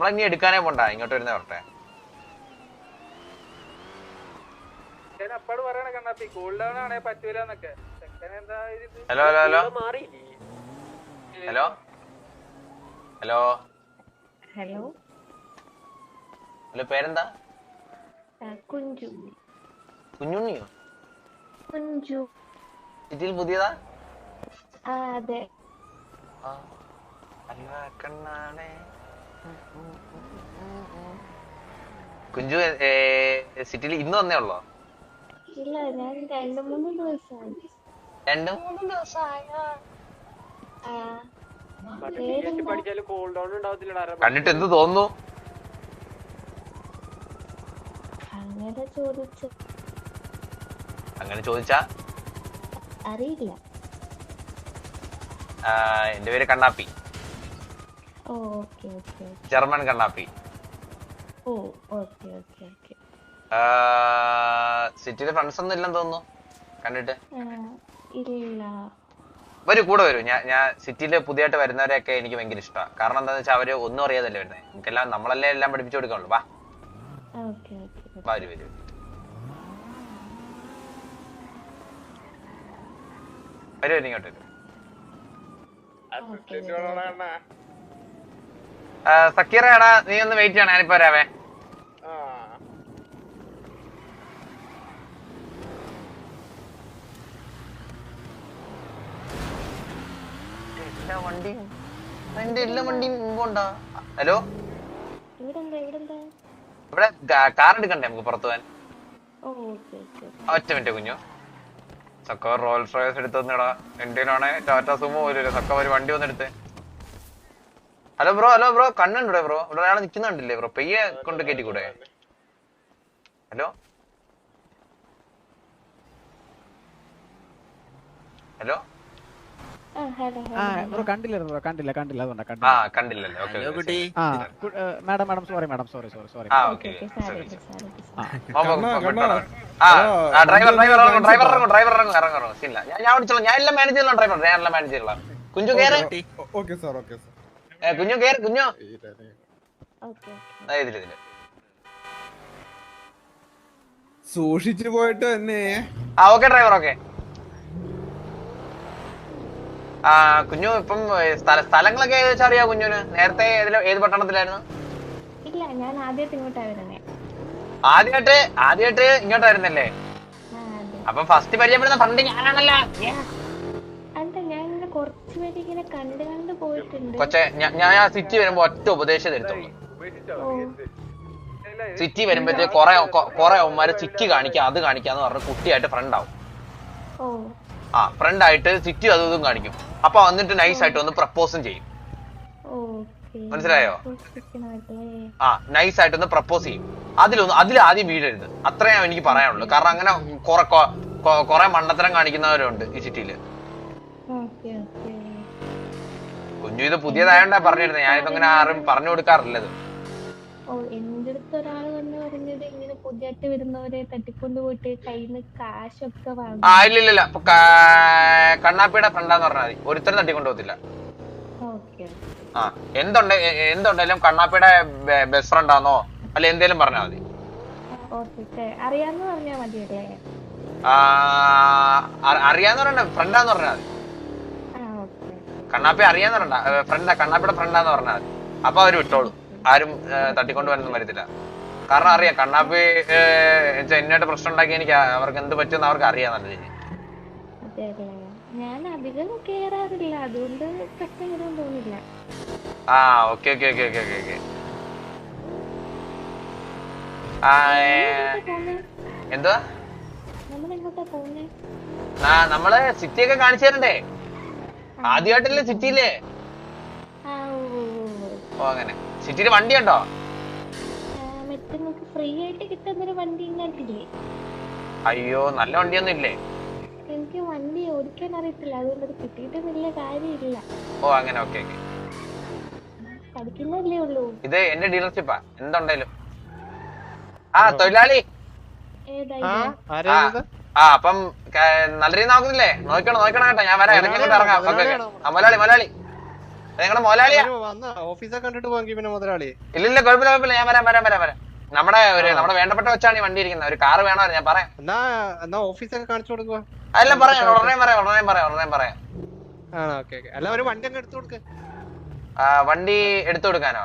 നമ്മളിനി എടുക്കാനേ പോണ്ട ഇങ്ങോട്ട് വരുന്ന ഇത്? Hello hello hello. Hello? Hello? Hello? Hello പേരെന്താ? കുഞ്ചു. കുഞ്ഞുണ്ണിയോ? കുഞ്ചു. ഇതിൽ പുതിയതാ? ആ അതെ. ആ. അല്ല കണ്ണാണേ കുഞ്ചു സിറ്റിയിൽ ഇന്ന് വന്നേ ഉള്ളോ? ഇല്ല ഞാൻ രണ്ടു മൂന്ന് ദിവസമായി. രണ്ടു മൂന്ന് ദിവസമായ ആ. പേരെന്താ പഠിച്ചാലും കൂൾ ഡൗൺ ഉണ്ടാവത്തില്ലടാ കണ്ടിട്ട് എന്ത് തോന്നുന്നു? അങ്ങനെ ചോദിച്ചു. അങ്ങനെ ചോദിച്ചാ? അറിയില്ല. ആ, എന്റെ പേര് Kannappi. German Kannappi. Oh okay okay okay. സിറ്റിയിൽ ഫ്രണ്ട്സ് ഒന്നും ഇല്ലെന്ന് തോന്നുന്നു. കണ്ടിട്ട്? ഇല്ല. വരൂ കൂടെ വരൂ. ഞാൻ ഞാൻ സിറ്റിയിൽ പുതിയതായിട്ട് വരുന്നവരെയൊക്കെ എനിക്ക് ഭയങ്കര ഇഷ്ടമാണ് കാരണം എന്താണെന്ന് വെച്ചാൽ അവർ ഒന്നും അറിയാതല്ലേ വരുന്നത് നമുക്കെല്ലാം നമ്മളല്ലേ എല്ലാം പഠിപ്പിച്ചു കൊടുക്കാനുള്ളൂ വാ. ഓക്കെ ഓക്കെ വാ, വരൂ വരൂ. വരൂ വരൂ ഇങ്ങോട്ട് വരൂ. ആ, സക്കീറയാടാ നീ ഒന്ന് വെയിറ്റ് ചെയ്യണം ഞാനിപ്പോ വരാവേ. ടാറ്റാ വണ്ടിയും എന്റെ എല്ലാ വണ്ടിയും മുമ്പുണ്ടോ. ഹലോ? ഇവിടെ കാർ എടുക്കണ്ടേ നമുക്ക് പുറത്തു ഒറ്റ മിനിറ്റ് കുഞ്ഞു. സക്ക റോയൽസ് റോയൽസ് എടുത്ത് തന്നിടാ. എന്റെയിലാണെ ടാറ്റ സുമോ പോലും സക്ക ഒരു വണ്ടി വന്നെടുത്ത്? ഹലോ ബ്രോ ഹലോ ബ്രോ കണ്ണുണ്ടോ ബ്രോ? ഇവിടെ ഒരാൾ നിൽക്കുന്നുണ്ടല്ലേ ബ്രോ? പെയ്യെ കൊണ്ട് കയറ്റി കൂടെ ഹലോ? ഹലോ? ബ്രോ കണ്ടില്ലായിരുന്നു ബ്രോ കണ്ടില്ല കണ്ടില്ല അതുകൊണ്ടാ കണ്ടില്ല. Madam madam sorry madam sorry sorry sorry. Driver driver ഇറങ്ങും. ഡ്രൈവർ ഇറങ്ങും ഡ്രൈവർ ഇറങ്ങും ഇറങ്ങും ഇല്ല ഞാൻ ഞാൻ വിളിച്ചോളാം ഞാൻ എല്ലാം മാനേജ് ചെയ്യണം ഡ്രൈവർ ഞാൻ എല്ലാം മാനേജ് ചെയ്യണം കുഞ്ചു കയറി ഓക്കെ സാർ ഓക്കെ സാർ. കുഞ്ഞു കേറ് കുഞ്ഞു. ഇതിൽ ഇതിൽ. സൂക്ഷിച്ചു പോയിട്ട് തന്നെ ആ ഓക്കെ ഡ്രൈവർ ഓക്കെ. ആ കുഞ്ഞു ഇപ്പം സ്ഥലങ്ങളൊക്കെ ഏകദേശം അറിയാം കുഞ്ഞുന്? നേരത്തെ ഏത് പട്ടണത്തിലായിരുന്നു? ഇല്ല ഞാൻ ആദ്യമായിട്ട് ഇങ്ങോട്ടാ വരുന്നേ. ആദ്യമായിട്ട് ആദ്യമായിട്ട് ഇങ്ങോട്ടായിരുന്നല്ലേ അപ്പൊ ഫസ്റ്റ് പരിചയപ്പെടുന്ന ഫ്രണ്ട് ഞാനാണല്ലോ. പോയിട്ടുണ്ട്. ഞാൻ ആ സിറ്റി വരുമ്പോ ഒറ്റ ഉപദേശം തരത്തുള്ളൂ. സിറ്റി വരുമ്പോഴത്തേക്ക് കുറെ കൊറേ അവന്മാര് സിറ്റി കാണിക്കാം അത് കാണിക്കാന്ന് പറഞ്ഞ് കുട്ടിയായിട്ട് ഫ്രണ്ട് ആവും. ആ ഫ്രണ്ട് ആയിട്ട് സിറ്റി അതും ഇതും കാണിക്കും. അപ്പൊ വന്നിട്ട് നൈസ് ആയിട്ട് ഒന്ന് പ്രപ്പോസും ചെയ്യും. മനസ്സിലായോ? ആ നൈസ് ആയിട്ട് ഒന്ന് പ്രപ്പോസ് ചെയ്യും. അതിലൊന്ന് അതിൽ ആദ്യം വീഴരുത്. അത്രേ എനിക്ക് പറയാനുള്ളൂ. കാരണം അങ്ങനെ കൊറേ കൊ- കൊ- മണ്ടത്തരം കാണിക്കുന്നവരുണ്ട് ഈ സിറ്റിയിൽ കുഞ്ഞു ഇത് പുതിയതായോണ്ടാ പറഞ്ഞിരുന്നത് ഞാനിപ്പോ ഇങ്ങനെ ആരും പറഞ്ഞു കൊടുക്കാറില്ലത്. ഓ എന്റെ അടുത്ത് ഒരാൾ വന്ന് പറഞ്ഞത് ഇങ്ങനെ പുതിയതായിട്ട് വരുന്നവരെ തട്ടിക്കൊണ്ട് പോയിട്ട് കയ്യിൽ നിന്ന് കാശൊക്കെ വാങ്ങും. ആ ഇല്ല ഇല്ല കണ്ണാപ്പിയുടെ ഫ്രണ്ടാന്ന് പറഞ്ഞാൽ മതി. ഒരുത്തരം തട്ടിക്കൊണ്ട് പോകത്തില്ല. ആ എന്തുണ്ട് എന്തുണ്ടെങ്കിലും കണ്ണാപ്പിയുടെ ബെസ്റ്റ് ഫ്രണ്ട് ആണോ അല്ല എന്തേലും പറഞ്ഞാൽ മതി. അറിയാന്ന് പറഞ്ഞാ മതി അറിയാന്ന് പറഞ്ഞ ഫ്രണ്ടാന്ന് പറഞ്ഞാൽ മതി. കണ്ണാപ്പി അറിയാന്ന് പറഞ്ഞ ഫ്രണ്ടാ കണ്ണാപ്പിയുടെ ഫ്രണ്ടാന്ന് പറഞ്ഞാൽ മതി. അപ്പൊ അവർ വിട്ടോളൂ. ആരും തട്ടിക്കൊണ്ടു തട്ടിക്കൊണ്ട് വരൊന്നും വരത്തില്ല. കാരണം അറിയാം കണ്ണാപ്പി എന്നായിട്ട് പ്രശ്നം ഉണ്ടാക്കി എനിക്ക് അവർക്ക് എന്ത് പറ്റുമെന്ന് അവർക്ക് അറിയാം നല്ല രീതിയിൽ. ഞാൻ അധികം കേറാറില്ല. അതുകൊണ്ട് പ്രശ്നം വരും തോന്നില്ല. ആ okay okay okay okay okay എന്തുവാ? നമ്മൾ സിറ്റി ഒക്കെ കാണിച്ചു തരണ്ടേ? ആദ്യമായിട്ടല്ലേ സിറ്റിയിലേ? ഓ അങ്ങനെ. സിറ്റിയിൽ വണ്ടി ഉണ്ടോ? ഫ്രീ ആയിട്ട് കിട്ടുന്നൊരു വണ്ടി ഇങ്ങോട്ടില്ലേ അയ്യോ നല്ല വണ്ടിയൊന്നും ഇല്ലേ? എനിക്ക് വണ്ടി ഓടിക്കാൻ അറിയത്തില്ല. അതുകൊണ്ട് അത് കിട്ടിയിട്ട് വലിയ കാര്യമില്ല. ഓ അങ്ങനെ. Okay okay. പഠിക്കുന്നല്ലേ ഉള്ളൂ. ഇത് എന്റെ ഡീലർഷിപ്പാ. എന്തുണ്ടേലും ആ തൊഴിലാളി. ആ, അപ്പം നല്ല രീതി നോക്കുന്നില്ലേ? നോക്കണം നോക്കണം കേട്ടോ. ഞാൻ വരാം. ഇടയ്ക്ക് അങ്ങോട്ട് ഇറങ്ങാം മലയാളി മലയാളി നിങ്ങളുടെ മൊലാളിയാ വന്ന. ഓഫീസൊക്കെ കണ്ടിട്ട് പോകാൻ പിന്നെ മുതലാളി. ഇല്ല കുഴപ്പമില്ല കുഴപ്പമില്ല. ഞാൻ വരാം വരാം വരാം വരാം. നമ്മുടെ ഒരു നമ്മുടെ വേണ്ടപ്പെട്ട വെച്ചാണ് ഈ വണ്ടി ഇരിക്കുന്നത്. ഒരു കാറ് വേണമായിരുന്നു ഞാൻ പറയാം. എന്നാ എന്നാ ഓഫീസൊക്കെ കാണിച്ചു കൊടുക്കുക അതെല്ലാം പറയാം. ഉടനെ പറയാം ഉടനെ പറയാം ഉടനെ പറയാം. ആ ഓക്കേ ഓക്കേ. അല്ല ഒരു വണ്ടി അങ്ങ് എടുത്തു കൊടുക്ക്. ആ, വണ്ടി എടുത്തു കൊടുക്കാനോ?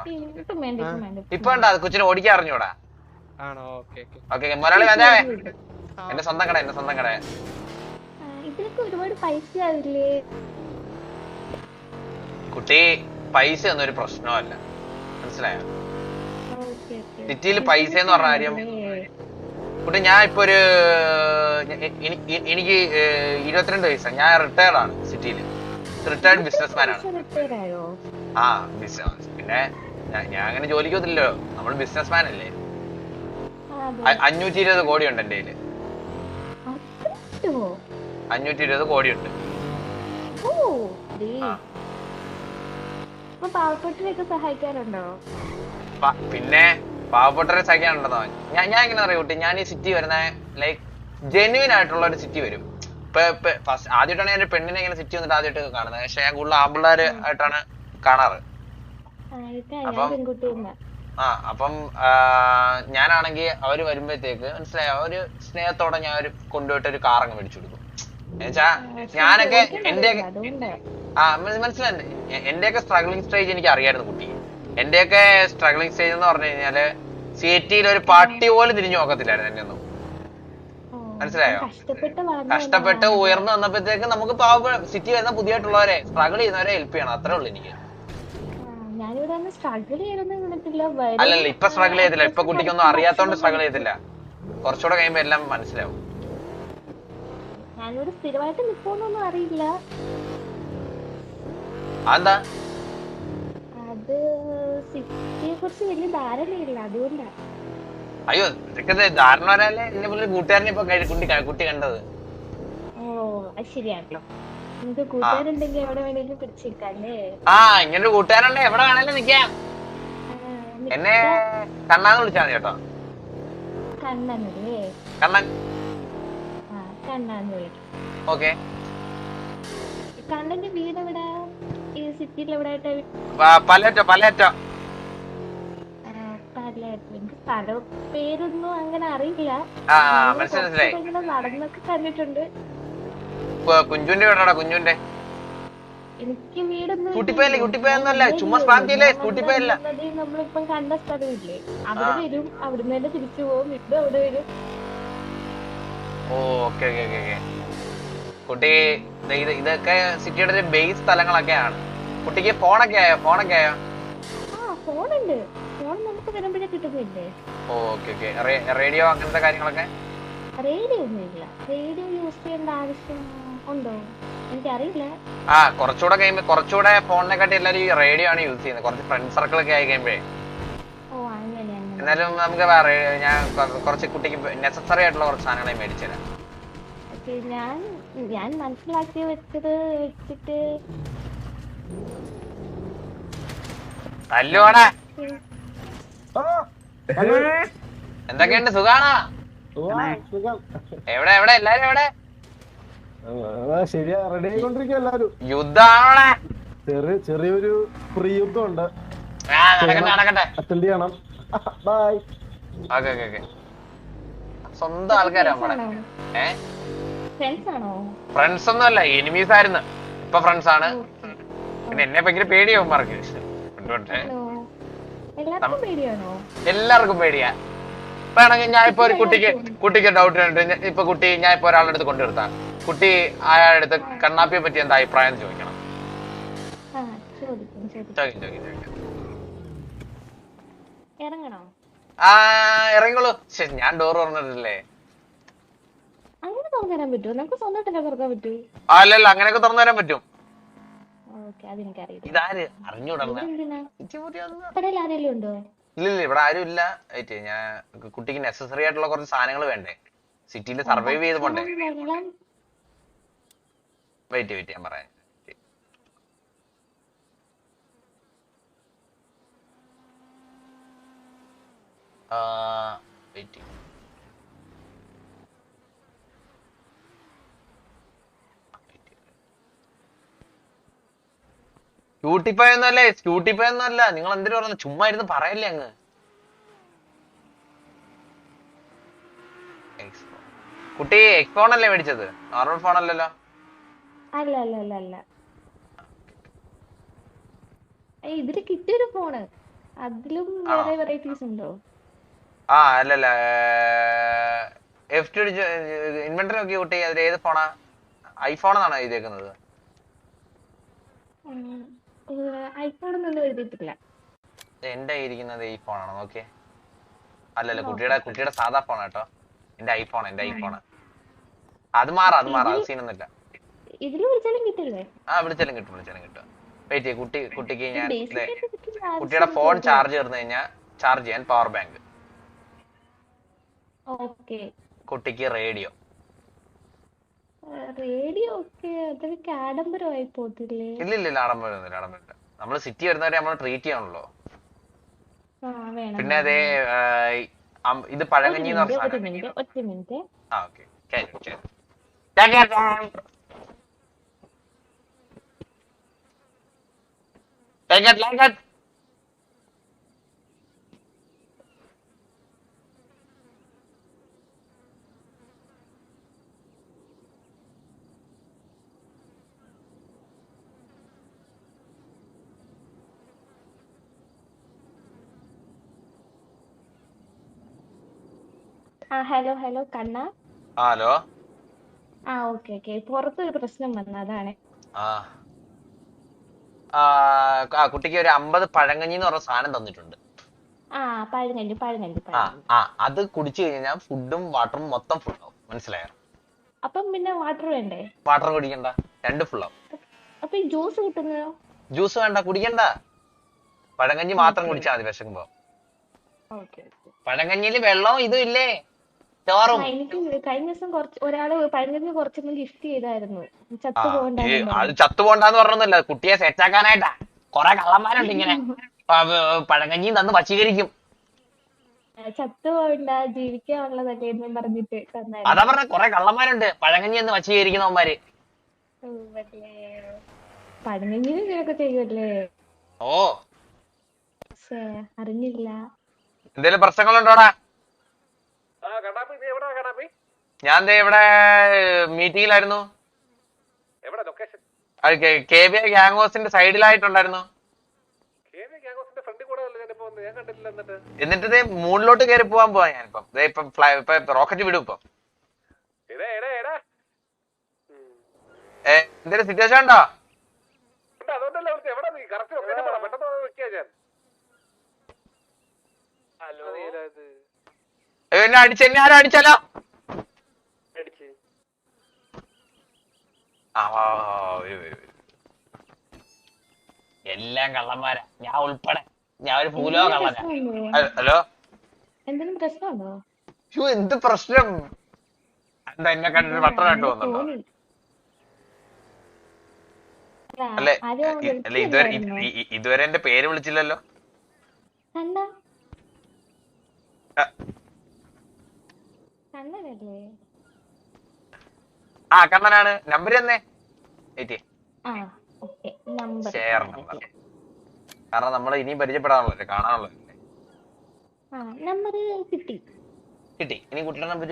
ഇപ്പം ഉണ്ടാ കൊച്ചിനെ ഓടിക്കാൻ അറിഞ്ഞൂടാ. ആണോ? Okay okay. ഓക്കേ മുരളി വേണ്ടേ എന്റെ സ്വന്തം കട എന്റെ സ്വന്തം കട. ഇതിനൊക്കെ ഒരുപാട് പൈസ ആവില്ലേ? കുട്ടി പൈസ ഒന്നും ഒരു പ്രശ്നമല്ല മനസ്സിലായോ? സിറ്റിയിൽ പൈസ എന്ന് പറഞ്ഞ കാര്യം കുട്ടി ഞാൻ ഇപ്പൊ ഒരു എനിക്ക് ഇരുപത്തിരണ്ട് വയസ്സാ. ഞാൻ റിട്ടയർഡ് ആണ് സിറ്റിയിൽ റിട്ടയർഡ് ബിസിനസ് മാൻ ആണ്. ആ ബിസിനസ് പിന്നെ ഞാൻ- അങ്ങനെ ജോലിക്ക് നമ്മൾ ബിസിനസ്മാൻ അല്ലേ? അതെ. അ- അഞ്ഞൂറ്റി ഇരുപത് കോടി ഉണ്ട് എന്റെ കയ്യിൽ. അത്രയോ? അഞ്ഞൂറ്റി ഇരുപത് കോടിയുണ്ട്. ഓ. അപ്പൊ പാവപ്പെട്ടവരെയൊക്കെ സഹായിക്കാറുണ്ടോ? പിന്നെ പാവപ്പെട്ടവരെ സഹിക്കാനുണ്ടെന്നോ ഞാൻ ഞാൻ എങ്ങനെ അറിയാം കുട്ടി? ഞാൻ ഈ സിറ്റി വരുന്ന ലൈക്ക് ജെന്യൂൻ ആയിട്ടുള്ള ഒരു സിറ്റി വരും. ഇപ്പൊ ഫസ്റ്റ് ആദ്യമായിട്ടാണ് ഞാൻ പെണ്ണിനെ ഇങ്ങനെ സിറ്റി വന്നിട്ട് ആദ്യമായിട്ട് കാണുന്നത്. പക്ഷെ ഞാൻ കൂടുതൽ ആമ്പിള്ളേര് ആയിട്ടാണ് കാണാറ് അപ്പം- ആ അപ്പം ഞാൻ ഞാനാണെങ്കിൽ അവർ വരുമ്പോഴത്തേക്ക് മനസ്സിലായ? ഒരു സ്നേഹത്തോടെ ഞാൻ ഒരു കൊണ്ടുപോയിട്ട് ഒരു കാർ അങ്ങ് മേടിച്ചു കൊടുക്കും. എന്നുവെച്ചാ ഞാനൊക്കെ എന്റെ ആ മന- മനസ്സിലായി ഒക്കെ എന്റെയൊക്കെ സ്ട്രഗ്ലിംഗ് സ്റ്റേജ് എനിക്ക് അറിയായിരുന്നു കുട്ടി. എന്റെയൊക്കെ സ്ട്രഗ്ലിംഗ് സ്റ്റേജ് എന്ന് പറഞ്ഞു കഴിഞ്ഞാൽ സിറ്റിയിൽ ഒരു പാട്ടി പോലും തിരിഞ്ഞു നോക്കത്തില്ലായിരുന്നു എന്നെ ഒന്നും. മനസ്സിലായോ? കഷ്ടപ്പെട്ട് ഉയർന്നു വന്നപ്പോഴത്തേക്ക് നമുക്ക് പാവ സിറ്റി വരുന്ന പുതിയായിട്ടുള്ളവരെ സ്ട്രഗിൾ ചെയ്യുന്നവരെ ഹെൽപ്പ് ചെയ്യണം. അത്രേ ഉള്ളൂ എനിക്ക്. ഞാനിവിടെ ഒന്ന് സ്ട്രഗിൾ ചെയ്യണമെന്ന് കണ്ടിട്ടില്ല. അല്ലല്ല ഇപ്പൊ സ്ട്രഗിൾ ചെയ്തില്ല. ഇപ്പൊ കുട്ടിക്കൊന്നും അറിയാത്തോണ്ട് സ്ട്രഗിൾ ചെയ്തില്ല. കുറച്ചുകൂടെ കഴിയുമ്പോ എല്ലാം മനസ്സിലാവും. ഞാനിവിടെ സ്ഥിരമായിട്ട് നിൽക്കുമെന്നൊന്നും അറിയില്ല. അതെന്താ? അത് സിറ്റിയെ കുറിച്ച് വലിയ ധാരണയില്ല. അതുകൊണ്ടാ. അയ്യോ ഇതൊക്കെ ധാരണ വരാല്ലേ? എന്നെ പോലെ കൂട്ടുകാരനെ ഇപ്പൊ കുട്ടി കുട്ടി കണ്ടത്. ഓ അത് ശരിയാണല്ലോ. ആ ഇങ്ങനൊരു കൂട്ടുകാരുണ്ട്. എവിടെ വേണേലും നിക്കാം. എന്നെ കണ്ണാന്ന് വിളിച്ചാ മതി കേട്ടോ. കണ്ണൻ. ഓക്കെ. കണ്ണന്റെ വീട് എവിടെ ഈ സിറ്റിയിൽ എവിടെ ആയിട്ടാ വീ- പലേറ്റോ പലേറ്റോ. ആ, പലയിടത്തും. എനിക്ക് പേരൊന്നും അങ്ങനെ അറിയില്ല. നടന്നൊക്കെ കണ്ടിട്ടുണ്ട്. കുഞ്ചുന്റെ വീടാടാ കുഞ്ഞുന്റെ. കുട്ടിപ്പയല്ലേ കുട്ടിപ്പേയൊന്നുമല്ല, ചുമ്മാ സ്പാം ചെയ്യല്ലേ, കുട്ടിപ്പേയല്ല. നമ്മളിപ്പം കണ്ട സ്ഥലമില്ലേ? അവിടെ. വരും അവിടുന്ന് തന്നെ തിരിച്ചു പോകും വീണ്ടും അവിടെ വരും. Oh okay okay okay okay. കുട്ടി ഇത് ഇതൊക്കെ സിറ്റിയുടെ ഒരു ബേസ് സ്ഥലങ്ങളൊക്കെയാണ്. കുട്ടിക്ക് ഫോണൊക്കെ ആയോ? ഫോണൊക്കെ ആയോ? ആ ഫോണുണ്ട്. ഫോൺ നമുക്ക് വരുമ്പോഴേ കിട്ടുന്നില്ലേ? Okay okay. റേഡിയോ അങ്ങനത്തെ കാര്യങ്ങളൊക്കെ? റേഡിയോ ഒന്നുമില്ല. റേഡിയോ യൂസ് ചെയ്യേണ്ട ആവശ്യം ആ കുറച്ചുകൂടെ കഴിയുമ്പോ കുറച്ചുകൂടെ ഫോണിനെക്കാട്ടി എല്ലാവരും ഈ റേഡിയോ ആണ് യൂസ് ചെയ്യുന്നത്. കുറച്ച് ഫ്രണ്ട് സർക്കിൾ ഒക്കെ ആയി കഴിയുമ്പോഴേ. എന്നാലും നമുക്ക് വേറെ ഞാൻ കുറച്ച് കുട്ടിക്ക് നെസസറി ആയിട്ടുള്ള കുറച്ച് സാധനങ്ങളെ മേടിച്ചുതരാം ഓക്കെ ഞാൻ ഞാൻ മനസ്സിലാക്കി വെച്ചത് വെച്ചിട്ട് തല്ലുവാടാ. എന്തൊക്കെയുണ്ട്? സുഖാണോ? എവിടെ എവിടെ? എല്ലാരും എവിടെ? ശരിയാ. റെഡി ആയിക്കൊണ്ടിരിക്കുക എല്ലാരും. യുദ്ധമാണ്. ചെറിയ ചെറിയൊരു പ്രീ യുദ്ധം ഉണ്ട് അറ്റൻഡ് ചെയ്യണം. Bye okay okay okay. സ്വന്തം ആൾക്കാരാ നമ്മളെ. ഏ? ഫ്രണ്ട്സ് ഒന്നും അല്ല എനിമീസ് ആയിരുന്നു. ഇപ്പൊ ഫ്രണ്ട്സ് ആണ്. പിന്നെ എന്നെ ഭയങ്കര പേടിയാവും മാർക്ക് എല്ലാവർക്കും പേടിയാണോ? എല്ലാവർക്കും പേടിയാ. വേണമെങ്കിൽ ഞാൻ ഇപ്പൊ ഒരു കുട്ടിക്ക് കുട്ടിക്ക് ഡൗട്ട് ഉണ്ട്. ഇപ്പൊ കുട്ടി ഞാൻ ഇപ്പൊ ഒരാളുടെ അടുത്ത് കൊണ്ടുവരുത്താം. കുട്ടി അയാളുടെ അടുത്ത് കണ്ണാപ്പിയെ പറ്റി എന്താ അഭിപ്രായം ചോദിക്കണം. ചോദിക്കും ചോദിക്കും. ചോദിക്കും ഇറങ്ങണോ? ആ ഇറങ്ങിക്കോളൂ. ഞാൻ ഡോർ തുറന്നിട്ടില്ലേ? അങ്ങനെ തുറന്നു തരാൻ പറ്റുമോ നമുക്ക് സ്വന്തമായിട്ടല്ലേ തുറക്കാൻ പറ്റൂ? അല്ലല്ല അങ്ങനെയൊക്കെ തുറന്നു തരാൻ പറ്റും. ഓക്കെ അതെനിക്കറിയില്ല ഇതാര്? അറിഞ്ഞൂടല്ല എന്തിനാ? കടയിൽ ആരെങ്കിലും ഉണ്ടോ? ഇല്ല ഇല്ല ഇവിടെ ആരും ഇല്ല. ഞാൻ കുട്ടിക്ക് നെസസറി ആയിട്ടുള്ള കുറച്ച് സാധനങ്ങൾ വേണ്ടേ? സിറ്റിയിൽ സർവൈവ് ചെയ്ത് പോണ്ടേ? വെയിറ്റ് വെയിറ്റ് ഞാൻ പറയാം. വെയിറ്റ് സ്കൂട്ടിപ്പൈ ഒന്നും അല്ലേ? സ്കൂട്ടിപ്പൈ നിങ്ങൾ എന്തിനു പറഞ്ഞു ചുമ്മാ ഇരുന്ന് പറയല്ലേ അങ്ങ്. കുട്ടി എക്സ്ഫോൺ അല്ലേ മേടിച്ചത്? നോർമൽ ഫോൺ അല്ലല്ലോ. അല്ല അല്ല അല്ല അല്ല ഇതിൽ കിട്ടിയൊരു ഫോണ്. അതിലും വേറെ വെറൈറ്റീസ് ഉണ്ടോ? ആ അല്ലല്ല എഫ് ടു ഇൻവെന്ററി നോക്കി കുട്ടി അതിൽ ഏത് ഫോണാ? ഐഫോൺ എന്നാണോ എഴുതിയേക്കുന്നത്? ഐഫോൺ ഒന്നും എഴുതിയിട്ടില്ല. എന്റെ ഇരിക്കുന്നത് ഈ ഫോണാണോ നോക്കിയേ. അല്ലല്ല കുട്ടിയുടെ കുട്ടിയുടെ സാധാ ഫോൺ കേട്ടോ. എന്റെ ഐഫോൺ എന്റെ ഐഫോൺ അത് മാറാം അത് മാറാം അത് സീനൊന്നുമില്ല ഇതിൽ വിളിച്ചാലും കിട്ടില്ലേ? ആ വിളിച്ചാലും കിട്ടും വിളിച്ചാലും കിട്ടും. വെയിറ്റ് ചെയ്യ കുട്ടി കുട്ടിക്ക് ഞാൻ കുട്ടിയുടെ ഫോൺ ചാർജ് തീർന്നു കഴിഞ്ഞാൽ ചാർജ് ചെയ്യാൻ പവർ ബാങ്ക് ഓക്കെ. കുട്ടിക്ക് റേഡിയോ റേഡിയോ ഒക്കെ അതൊക്കെ ആഡംബരമായി പോത്തില്ലേ ഇല്ല ഇല്ല ഇല്ല ആഡംബരമൊന്നുമില്ല ആഡംബരമില്ല നമ്മൾ സിറ്റി വരുന്നവരെ നമ്മൾ ട്രീറ്റ് ചെയ്യണല്ലോ പിന്നെ അതേ ഇത് പഴകഞ്ഞി എന്ന് മിനിറ്റ് ആ okay. Take it, like it. ആ ഹലോ ഹലോ കണ്ണ. ആ ഹലോ. ആ ഓക്കെ ഓക്കെ. പുറത്തൊരു പ്രശ്നം വന്നു അതാണ് ആ. ആ കുട്ടിക്ക് ഒരു അമ്പത് പഴങ്കഞ്ഞി എന്ന് പറഞ്ഞ സാധനം തന്നിട്ടുണ്ട്. ആ ആ അത് കുടിച്ചു കഴിഞ്ഞാൽ ഫുഡും വാട്ടറും മൊത്തം ഫുൾ ആവും. മനസ്സിലായോ? അപ്പം പിന്നെ വാട്ടർ വേണ്ടേ? വാട്ടർ കുടിക്കണ്ട. രണ്ട് ഫുൾ ആവും. അപ്പൊ ജ്യൂസ് കിട്ടുന്നതോ? ജ്യൂസ് വേണ്ട കുടിക്കണ്ട. പഴങ്കഞ്ഞി മാത്രം കുടിച്ചാൽ മതി വിശക്കുമ്പോ. പഴങ്കഞ്ഞിയിൽ വെള്ളവും ഇതും ഇല്ലേ? ചോറും എനിക്ക് കഴിഞ്ഞ ദിവസം കുറച്ച് ഒരാൾ പഴങ്കഞ്ഞി കുറച്ചൊന്നും ഗിഫ്റ്റ് ചെയ്തായിരുന്നു. ചത്തു അത് ചത്തുപോണ്ടാന്ന് പറഞ്ഞൊന്നുമില്ല. കുട്ടിയെ സെറ്റാക്കാനായിട്ടാ കൊറേ കള്ളന്മാരുണ്ട് ഇങ്ങനെ. പഴങ്കഞ്ഞി പഴങ്കഞ്ഞിയും തന്ന് വശീകരിക്കും. ചത്തു പോകണ്ട ജീവിക്കാനുള്ളതൊക്കെ എന്നും പറഞ്ഞിട്ട് തന്നായിരുന്നു. അതാ പറഞ്ഞ കൊറേ കള്ളന്മാരുണ്ട്. പഴങ്കഞ്ഞി എന്ന് വശീകരിക്കുന്നവന്മാര്. ഉം, മറ്റേ പഴങ്കഞ്ഞിനും ഇങ്ങനെയൊക്കെ ചെയ്യുമല്ലേ ഓ. അറിഞ്ഞില്ല. എന്തേലും പ്രശ്നങ്ങളുണ്ടോടാ ആ കണ്ണാപ്പി നീ എവിടാ കണ്ണാപ്പി ഞാൻ ദേ ഇവിടെ മീറ്റിംഗിലായിരുന്നു എവിടെ? Location K B I gang സൈഡിലായിട്ടുണ്ടായിരുന്നു? ഞാൻ കണ്ടില്ല എന്നിട്ട്. മൂണിലോട്ട് കയറി പോവാൻ പോവാ ഞാനിപ്പം. ഇപ്പം റോക്കറ്റ് വിടും ഇപ്പം. എന്തേലും സിറ്റുവേഷൻ ഉണ്ടോ? അതുകൊണ്ടല്ലേ വിളിച്ചത് എവിടെ നീ കറക്റ്റ് ലൊക്കേഷൻ പറ പെട്ടെന്ന് വെക്കാ ഞാൻ ഹലോ ഏ, എന്നെ അടിച്ച് എന്നെ ആരും അടിച്ചാലോ അടിച്ച് ആ വാ, വാ, വാ, വരൂ, വരൂ, വരൂ. എല്ലാം കള്ളന്മാരാ. ഞാൻ ഉൾപ്പെടെ. ഞാൻ ഒരു പൂലോ കള്ളനാ. ഹലോ എന്തെങ്കിലും പ്രശ്നമുണ്ടോ? യ്യോ, എന്ത് പ്രശ്നം? എന്താ എന്നെ കണ്ടിട്ട് പത്രമായിട്ട് വന്നോ അല്ല, അല്ലെ ഇതുവരെ ഇതുവരെ എന്റെ പേര് വിളിച്ചില്ലല്ലോ? കണ്ടോ? ആ, കണ്ണനല്ലേ ആ കണ്ണനാണ്. നമ്പർ തന്നെ. നമ്പർ ഷെയർ നമ്പർ കാരണം നമ്മൾ ഇനിയും പരിചയപ്പെടാനുള്ളല്ലേ കാണാനുള്ളതല്ലേ? ആ നമ്പർ കിട്ടി കിട്ടി ഇനി കുട്ടിയുടെ നമ്പർ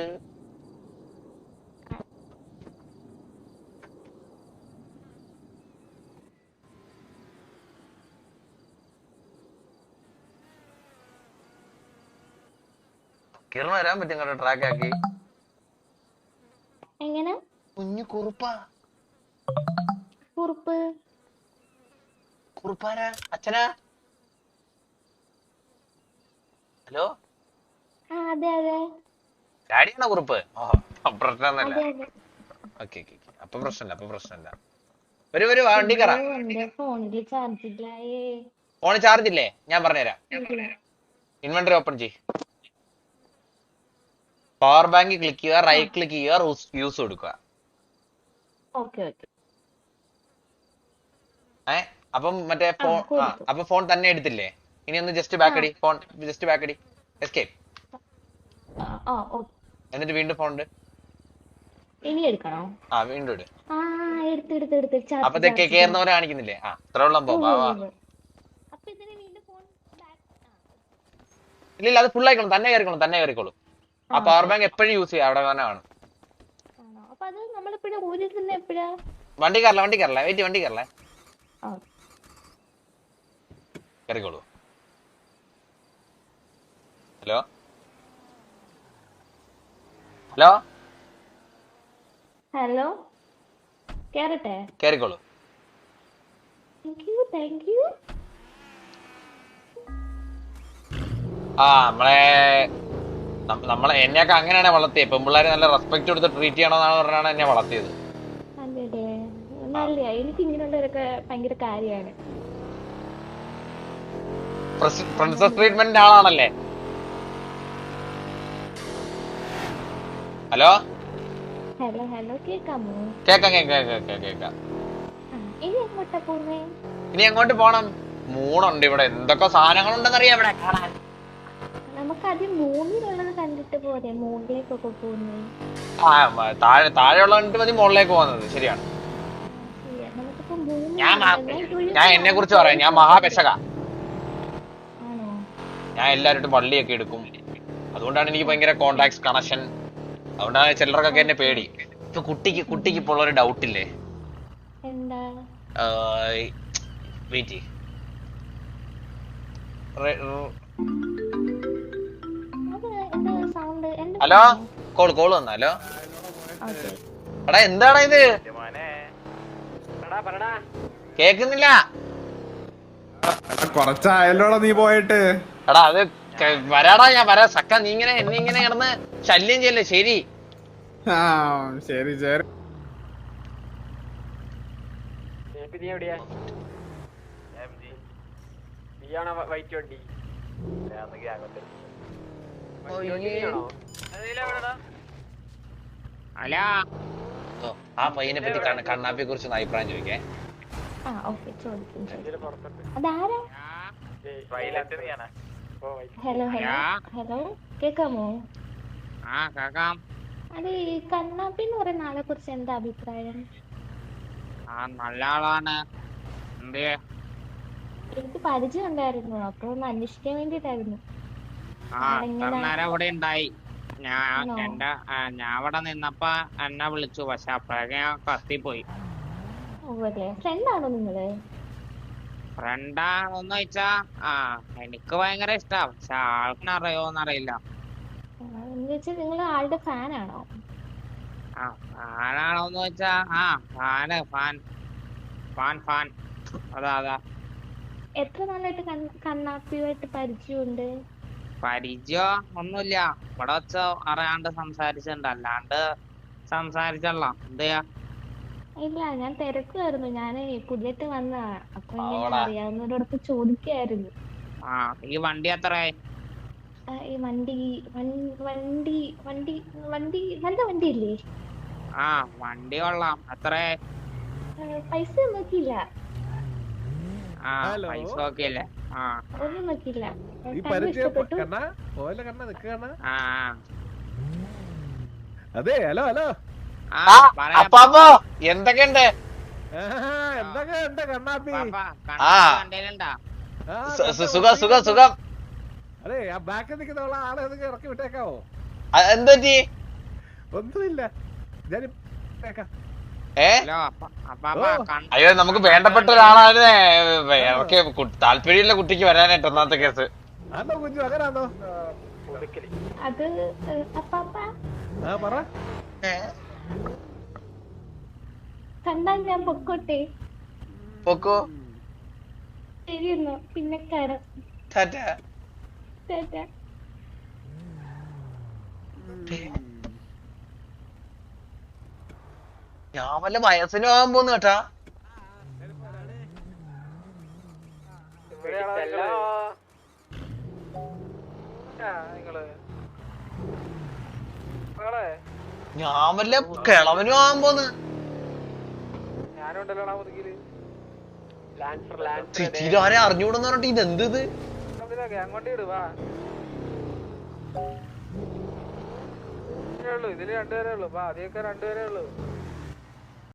കിരണ വരാൻ പറ്റും കേട്ടോ ട്രാക്ക് ആക്കി. എങ്ങനെ? കുഞ്ഞു കുറുപ്പ. കുറുപ്പ്. കുറുപ്പാരാ? അച്ഛനാ? ഹലോ? ആ അതെ അതെ. ഡാഡിയാണോ കുറുപ്പ്? ഓ പ്രശ്നമൊന്നുമില്ല. ഓക്കേ ഓക്കെ അപ്പൊ പ്രശ്നമില്ല അപ്പൊ പ്രശ്നമില്ല. ഒരു ഒരു വണ്ടി കറ. ഫോണിൽ ചാർജ് ഇല്ലേ ഫോൺ ചാർജ് ഇല്ലേ? ഞാൻ പറഞ്ഞുതരാം. ഇൻവെന്ററി ഓപ്പൺ ചെയ് പവർ ബാങ്ക് ക്ലിക്ക് ചെയ്യുക റൈറ്റ് ക്ലിക്ക് ചെയ്യുക യൂസ് കൊടുക്കുക. ഏ? അപ്പം മറ്റേ ഫോൺ. അപ്പൊ ഫോൺ തന്നെ എടുത്തില്ലേ? ഇനി ഒന്ന് ജസ്റ്റ് ബാക്ക് അടി ഫോൺ ജസ്റ്റ് ബാക്ക് അടി. Escape okay. എന്നിട്ട് വീണ്ടും ഫോൺ ഇനി എടുക്കണോ? ആ വീണ്ടും എടു കേറുന്നവരെ കാണിക്കുന്നില്ലേ? ആ ഇത്ര ഉള്ള ഇല്ല അത് ഫുൾ ആയിക്കോളും. തന്നെ കയറിക്കോളും തന്നെ കയറിക്കോളും ആ പവർ ബാങ്ക് എപ്പോഴും യൂസ് ചെയ്യാം. അവിടെ തന്നെ കാണും. നമ്മളെപ്പോഴും ഊരിൽ എപ്പോഴാ? വണ്ടി കയറല വണ്ടി കയറല വെയിറ്റ് വണ്ടി കയറല കയറിക്കോളൂ ഹലോ? ഹലോ? ഹലോ? കേറട്ടെ? കേറിക്കോളൂ. താങ്ക് യു താങ്ക് യു ആ നമ്മളെ നമ്മളെ എന്നെയൊക്കെ അങ്ങനെയാണ് വളർത്തിയത് പെൺപിള്ളേരെ നല്ല റെസ്പെക്ട് കൊടുത്ത് ട്രീറ്റ് ചെയ്യണമെന്നാണ് പറഞ്ഞാണ് എന്നെ വളർത്തിയത്. എനിക്ക് ഇങ്ങനെയുള്ളവരൊക്കെ ഭയങ്കര കാര്യമാണ് പ്രിൻസസ് ട്രീറ്റ്മെന്റ് ആളാണല്ലേ? ഹലോ? ഹലോ ഹലോ കേക്കാമോ? കേക്കാം കേക്കാം കേക്കാം കേക്കാം ഇനി എങ്ങോട്ടാ പോകുന്നേ ഇനി എങ്ങോട്ട് പോണം? മൂണുണ്ട് ഇവിടെ. എന്തൊക്കെ സാധനങ്ങളുണ്ടെന്നറിയാം ഇവിടെ കാണാൻ. നമുക്ക് ആദ്യം മൂന്നിലുള്ളത് കണ്ടിട്ട് പോരെ മൂന്നിലേക്കൊക്കെ പോകുന്നേ. ആ മ- താഴെ താഴെയുള്ള കണ്ടിട്ട് മതി മുകളിലേക്ക് പോകുന്നത്. ശരിയാണ്. ഞാൻ ഞാൻ എന്നെ കുറിച്ച് പറയാം. ഞാൻ മഹാപെശക. ഞാൻ എല്ലാവരും പള്ളിയൊക്കെ എടുക്കും. അതുകൊണ്ടാണ് എനിക്ക് ഭയങ്കര കോണ്ടാക്ട്സ് കണക്ഷൻ അതുകൊണ്ടാണ് ചിലർക്കൊക്കെ എന്നെ പേടി. ഇപ്പൊ കുട്ടിക്ക് കുട്ടിക്ക് ഇപ്പോൾ ഒരു ഡൗട്ട് ഇല്ലേ? എന്താ? Wait hello? കോൾ കോൾ വന്ന ഹലോ? എടാ എന്താടാ ഇത്? കേക്കുന്നില്ല. കൊറച്ചായല്ലോടാ നീ പോയിട്ട്. എടാ അത് വരാടാ ഞാൻ വരാ. സക്ക നീ ഇങ്ങനെ എന്നെ ഇങ്ങനെ കിടന്ന് ശല്യം ചെയ്യല്ലേ? ശരി. ആ ശരി ശരി. നീ എവിടെയാ? നീയാണോ വൈറ്റ് വണ്ടി? ഓ, ആ പയ്യനെ പറ്റി കണ്ണ- കണ്ണാപ്പിയെ കുറിച്ച് ഒന്ന് അഭിപ്രായം ചോദിക്കേ. ആ ഓക്കെ ചോദിക്കും. അതാരാ? ഹലോ ഹലോ ഹലോ കേക്കാമോ? ആ കേക്കാം അത് ഈ കണ്ണാപ്പി എന്ന് പറയുന്ന ആളെ കുറിച്ച് എന്താ അഭിപ്രായം? ആ നല്ല ആളാണ്. എന്ത്? എനിക്ക് പരിചയം ഉണ്ടായിരുന്നു അപ്പൊ ഒന്ന് അന്വേഷിക്കാൻ വേണ്ടിട്ടായിരുന്നു? ഇത്ര ഉണ്ടായി. ഞാൻ? എന്റെ ഞാൻ അവിടെ നിന്നപ്പോ എന്നെ വിളിച്ചു. പക്ഷെ അപ്പോഴേക്കും ഞാൻ കത്തിപ്പോയി. ഫ്രണ്ടാണോ നിങ്ങൾ? ഫ്രണ്ടാണെന്ന് വെച്ചാ ആ എനിക്ക് ഭയങ്കര ഇഷ്ടാ. പക്ഷെ ആൾക്കിനെ അറിയോന്ന് അറിയില്ല ആ, എന്ന് വെച്ചാൽ നിങ്ങൾ ആളുടെ ഫാനാണോ? ആ ഫാനാണോന്ന് വെച്ചാ ആ ഫാന് ഫാൻ. Fan fan. അതാ അതാ. എത്ര നാളായിട്ട് കണ്ണാപ്പിയുമായിട്ട് പരിചയമുണ്ട്? പരിചയം ഒന്നുമില്ല. ഇവിടെ വെച്ച് അറിയാണ്ട് സംസാരിച്ചിട്ടുണ്ട്. അല്ലാണ്ട് സംസാരിച്ചല്ല എന്ത് ചെയ്യാ ഇല്ല ഞാൻ തിരക്കുമായിരുന്നു ഞാൻ പുതിയിട്ട് വന്ന അപ്പൊ ഇങ്ങനെ ആവടാ. അറിയാവുന്നവരോടൊക്കെ ചോദിക്കായിരുന്നു ആ ഈ വണ്ടി എത്രയായി? ഈ വണ്ടി വണ്ടി വണ്ടി വണ്ടി നല്ല വണ്ടി ഇല്ലേ ആ വണ്ടി കൊള്ളാം. എത്രയായി? പൈസ നോക്കിയില്ല. പൈസ നോക്കിയല്ലേ ആ. ഒന്നും നോക്കിയില്ല. ഈ കണ്ണ കണ്ണ നിക്ക് കണ്ണ. അതെ ഹലോ ഹലോ. അപ്പാപ്പോ എന്തൊക്കെയുണ്ട്? ആഹാ, എന്തൊക്കെ ഉണ്ട് കണ്ണാപ്പി? പാപ്പ ആ. കണ്ടേലുണ്ടാ ആ, സു- കണ്ട സു- സുഖം സുഖം സുഖം. അതെ ആ ബാക്കിൽ നിൽക്കുന്ന ആളെ ഇറക്കി വിട്ടേക്കാവോ? എന്തുപറ്റി? ഒന്നുമില്ല. ഞാൻ അയ്യോ നമുക്ക് വേണ്ടപ്പെട്ട ഒരാളായിരുന്നേ. ഓക്കെ താല്പര്യമുള്ള കുട്ടിക്ക് വരാനായിട്ട് ഒന്നാമത്തെ കേസ്. അത് ഞാൻ പൊക്കോട്ടെ? പൊക്കോ. ശരിയെന്നോ? പിന്നെ കാണാം ടാറ്റ. ടാറ്റാ ഞാൻ വല്ല വയസ്സിനും ആകാൻ പോന്നു കേട്ടാ. ഞാൻ വല്ല കിളവനും ആകാൻ പോന്ന് ആരെ അറിഞ്ഞുകൂടെന്ന് പറഞ്ഞിട്ട് ഇത്? എന്ത് ഇത് ഇതിൽ രണ്ടുപേരേ ഉള്ളൂ. ആദ്യമൊക്കെ രണ്ടുപേരേ ഉള്ളൂ.